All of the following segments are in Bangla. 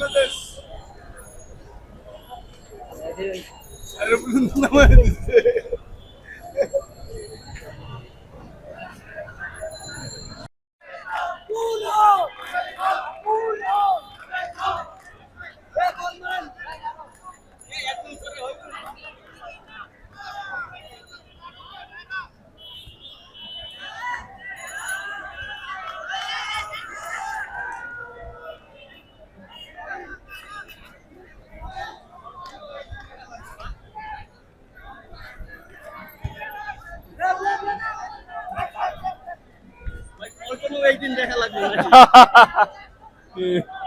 ちらです。あれ、の名前です。দিচ্ছে। একদিন দেখা লাগবে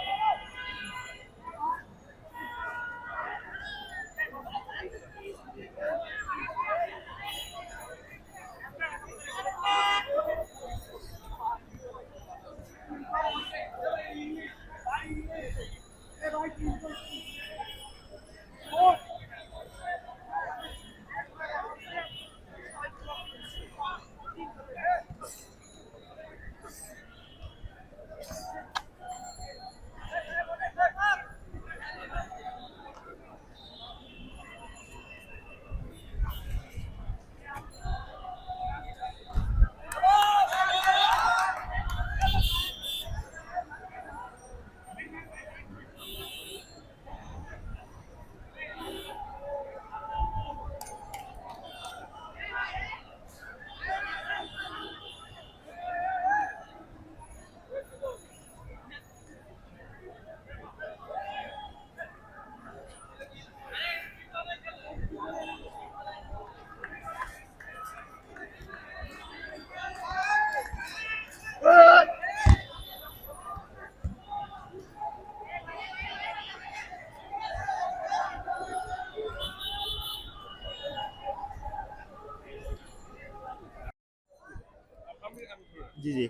জি জি।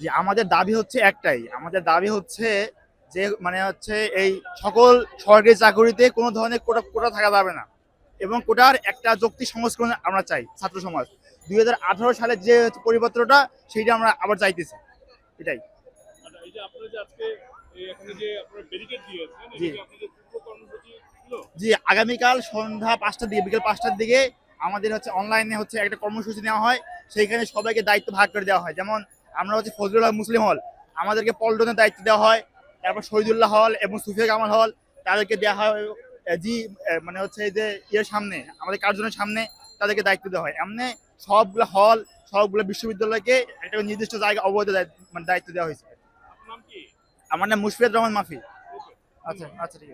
জি আমাদের দাবি হচ্ছে একটাই। আমাদের দাবি হচ্ছে যে মানে হচ্ছে এই সকল সরকারি চাকরিতে কোনো ধরনের কোটা কোটা থাকা যাবে না। এবং কোটার একটা যৌক্তিক সংস্করণ আমরা চাই ছাত্র সমাজ। দুই সালের যে পরিপত্রটা সেইটা আমরা আবার চাইতেছি। এটাই। আচ্ছা, জি। আগামীকাল সন্ধ্যা পাঁচটার দিকে বিকেল পাঁচটার দিকে আমাদের হচ্ছে অনলাইনে হচ্ছে একটা কর্মসূচি নেওয়া হয়। সেইখানে সবাইকে দায়িত্ব ভাগ করে দেওয়া হয়। যেমন আমরা হচ্ছে ফজলুল্লাহ মুসলিম হল আমাদেরকে পল্টনের দায়িত্ব দেওয়া হয় তারপর শহীদুল্লাহ হল এবং সুফিয়া কামাল হল তাদেরকে দেওয়া হয় জি মানে হচ্ছে যে ইয়ের সামনে আমাদের কার্জনের সামনে তাদেরকে দায়িত্ব দেওয়া হয়। এমনি সবগুলো হল সবগুলো বিশ্ববিদ্যালয়কে একটা নির্দিষ্ট জায়গা অবৈধ মানে দায়িত্ব দেওয়া হয়েছে। আমার নাম মুশফিয়াত রহমান মাফি। আচ্ছা আচ্ছা ঠিক আছে।